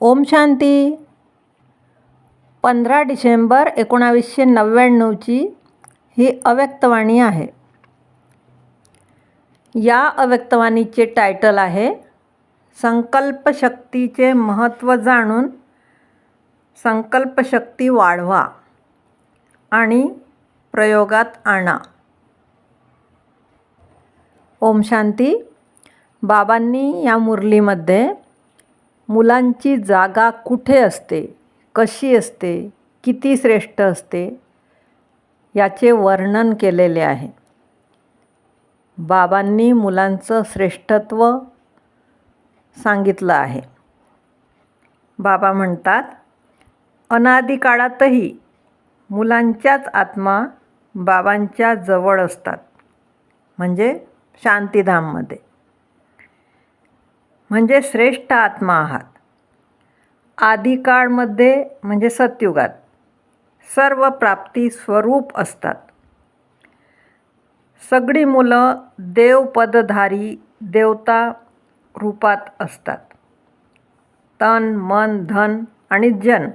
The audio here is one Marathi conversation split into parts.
ओम शांती. पंधरा डिसेंबर एकोणावीसशे नव्याण्णवची ही अव्यक्तवाणी आहे. या अव्यक्तवाणीचे टायटल आहे संकल्पशक्तीचे महत्त्व जाणून संकल्पशक्ती वाढवा आणि प्रयोगात आणा. ओम शांती. बाबांनी या मुरलीमध्ये मुलांची जागा कुठे असते? कशी असते? किती श्रेष्ठ असते? याचे वर्णन केलेले आहे. बाबांनी मुलांचं श्रेष्ठत्व सांगितलं आहे. बाबा म्हणतात अनादी काळातही मुलांच्याच आत्मा बाबांच्या जवळ असतात. म्हणजे शांतीधाममध्ये. म्हणजे श्रेष्ठ आत्मा आहात. आदिकाळमध्ये म्हणजे सत्युगात सर्व प्राप्ती स्वरूप असतात. सगळी मुलं देवपदधारी देवता रूपात असतात. तन मन धन आणि जन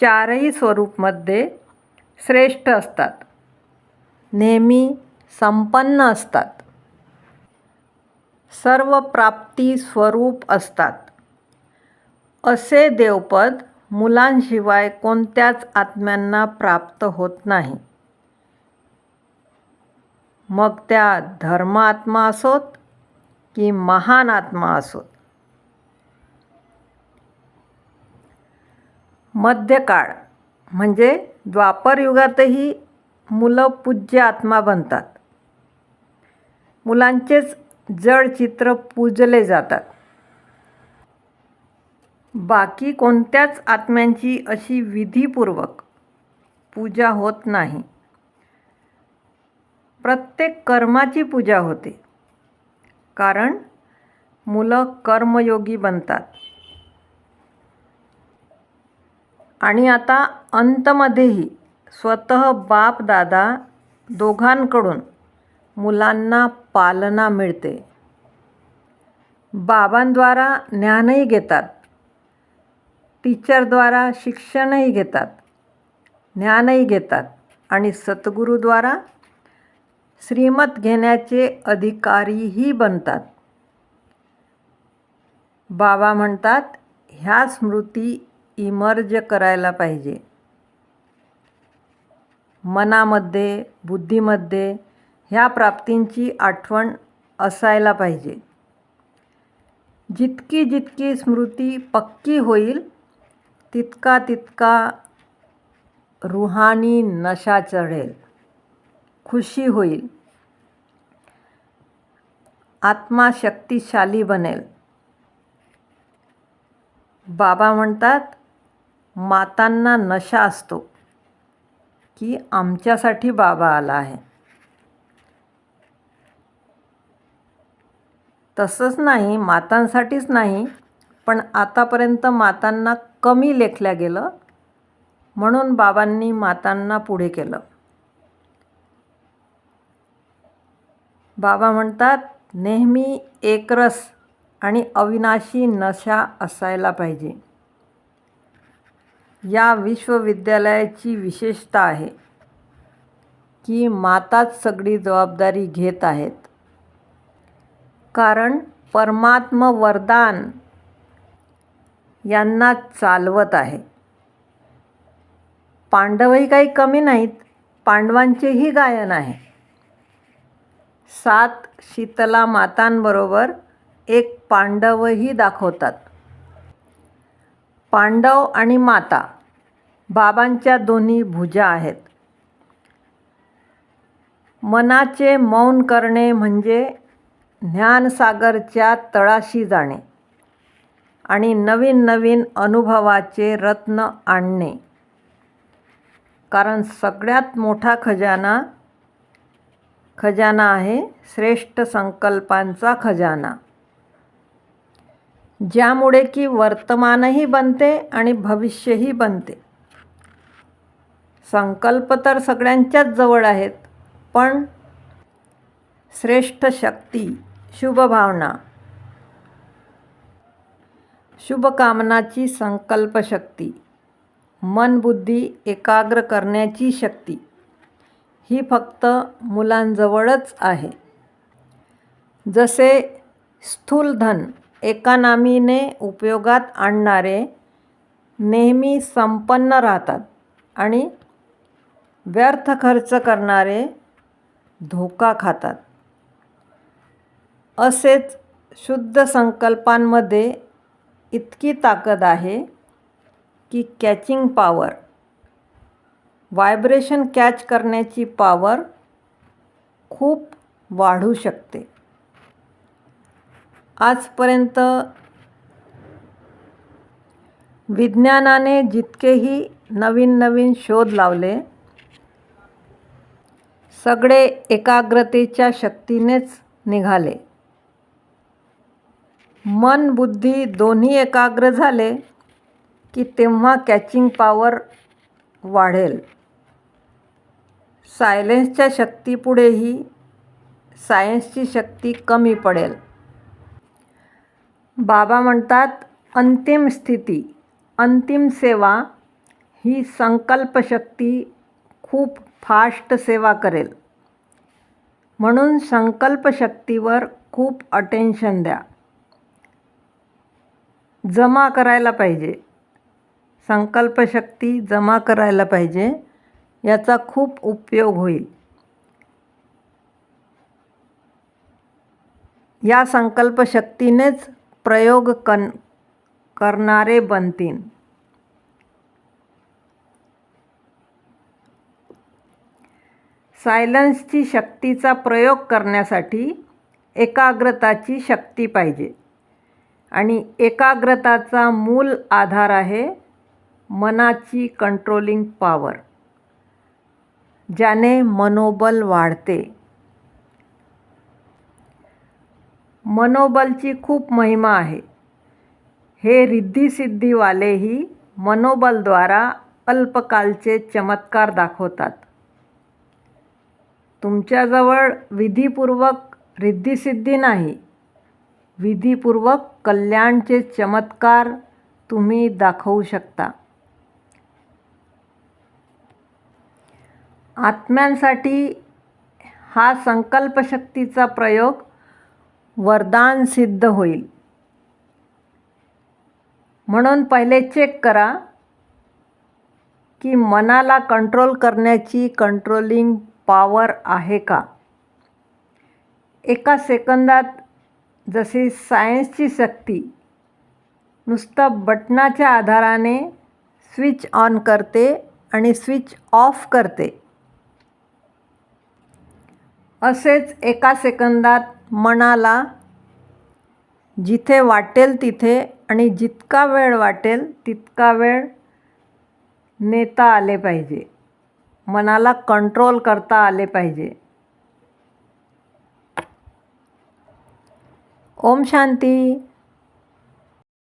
चारही स्वरूपमध्ये श्रेष्ठ असतात. नेहमी संपन्न असतात. सर्व प्राप्ती स्वरूप असतात. असे देवपद मुलांशिवाय कोणत्याच आत्म्यांना प्राप्त होत नाही. मग त्या धर्म आत्मा असोत की महान आत्मा असोत? मध्यकाळ म्हणजे द्वापरयुगातही मुलं पूज्य आत्मा बनतात. मुलांचेच जड चित्र पूजले जातात. बाकी कोणत्याच आत्म्यांची अशी विधीपूर्वक पूजा होत नाही. प्रत्येक कर्माची पूजा होते. कारण मुलं कर्मयोगी बनतात. आणि आता अंतमध्येही स्वतः बाप दादा दोघांकडून मुलांना पालना मिळते. बाबांद्वारा ज्ञानही घेतात. टीचरद्वारा शिक्षणही घेतात. ज्ञानही घेतात. आणि सद्गुरूद्वारा श्रीमत घेण्याचे अधिकारीही बनतात. बाबा म्हणतात ह्या स्मृती इमर्ज करायला पाहिजे. मनामध्ये बुद्धीमध्ये ह्या प्राप्तींची आठवण असायला पाहिजे. जितकी जितकी स्मृती पक्की होईल तितका तितका रुहानी नशा चढेल. खुशी होईल. आत्मा शक्तिशाली बनेल. बाबा म्हणतात मातांना नशा असतो की आमच्यासाठी बाबा आला आहे. तसंच नाही मातांसाठीच नाही पण आतापर्यंत मातांना कमी लेखल्या गेलं म्हणून बाबांनी मातांना पुढे केलं. बाबा म्हणतात नेहमी एकरस आणि अविनाशी नशा असायला पाहिजे. या विश्वविद्यालयाची विशेषता आहे की माताच सगळी जबाबदारी घेत आहेत. कारण परमात्म वरदान यांना चालवत आहे. पांडवही काही कमी नाहीत पांडवांचेही गायन आहे. सात शीतला मातांबरोबर एक पांडवही दाखवतात. पांडव आणि माता बाबांच्या दोन्ही भुजा आहेत. मनाचे मौन करणे म्हणजे ज्ञानसागरच्या तळाशी जाणे आणि नवीन नवीन अनुभवाचे रत्न आणणे. कारण सगळ्यात मोठा खजाना खजाना आहे श्रेष्ठ संकल्पांचा खजाना. ज्यामुळे की वर्तमानही बनते आणि भविष्यही बनते. संकल्प तर सगळ्यांच्याच जवळ आहेत पण श्रेष्ठ शक्ती शुभभावना. शुभकामनाची संकल्पशक्ती. मनबुद्धी एकाग्र करण्याची शक्ती. ही फक्त मुलांजवळच आहे. जसे स्थूलधन एका नामीने उपयोगात आणणारे नेहमी संपन्न राहतात आणि व्यर्थ खर्च करणारे धोका खातात. असेच शुद्ध संकल्पांमध्ये इतकी ताकद आहे की कॅचिंग पॉवर व्हायब्रेशन कॅच करण्याची पॉवर खूप वाढू शकते. आजपर्यंत विज्ञानाने जितकेही नवीन नवीन शोध लावले सगळे एकाग्रतेच्या शक्तीनेच निघाले. मन बुद्धी दोन्ही एकाग्र झाले की तेव्हा कॅचिंग पॉवर वाढेल. सायलेन्सच्या शक्तीपुढेही सायन्सची शक्ती कमी पडेल. बाबा म्हणतात अंतिम स्थिती अंतिम सेवा ही संकल्पशक्ती खूप फास्ट सेवा करेल. म्हणून संकल्पशक्तीवर खूप अटेन्शन द्या. जमा करायला पाहिजे. संकल्पशक्ती जमा करायला पाहिजे. याचा खूप उपयोग होईल. या संकल्पशक्तीनेच प्रयोग कन करणारे बनतील. सायलन्सची शक्तीचा प्रयोग करण्यासाठी एकाग्रताची शक्ती पाहिजे. आणि एकाग्रताचा मूल आधार आहे मनाची कंट्रोलिंग पॉवर ज्याने मनोबल वाढते. मनोबलची खूप महिमा आहे. हे रिद्धिसिद्धीवालेही मनोबलद्वारा अल्पकालचे चमत्कार दाखवतात. तुमच्याजवळ विधीपूर्वक रिद्धिसिद्धी नाही. विधीपूर्वक कल्याणचे चमत्कार तुम्ही दाखवू शकता. आत्म्यांसाठी हा संकल्पशक्तीचा प्रयोग वरदान सिद्ध होईल. म्हणून पहिले चेक करा की मनाला कंट्रोल करण्याची कंट्रोलिंग पॉवर आहे का? एका सेकंदात जशी सायन्सची शक्ती. नुसतं बटनाच्या आधाराने स्विच ऑन करते आणि स्विच ऑफ करते. असेच एका सेकंदात मनाला जिथे वाटेल तिथे आणि जितका वेळ वाटेल तितका वेळ नेता आले पाहिजे. मनाला कंट्रोल करता आले पाहिजे. ओम शांती.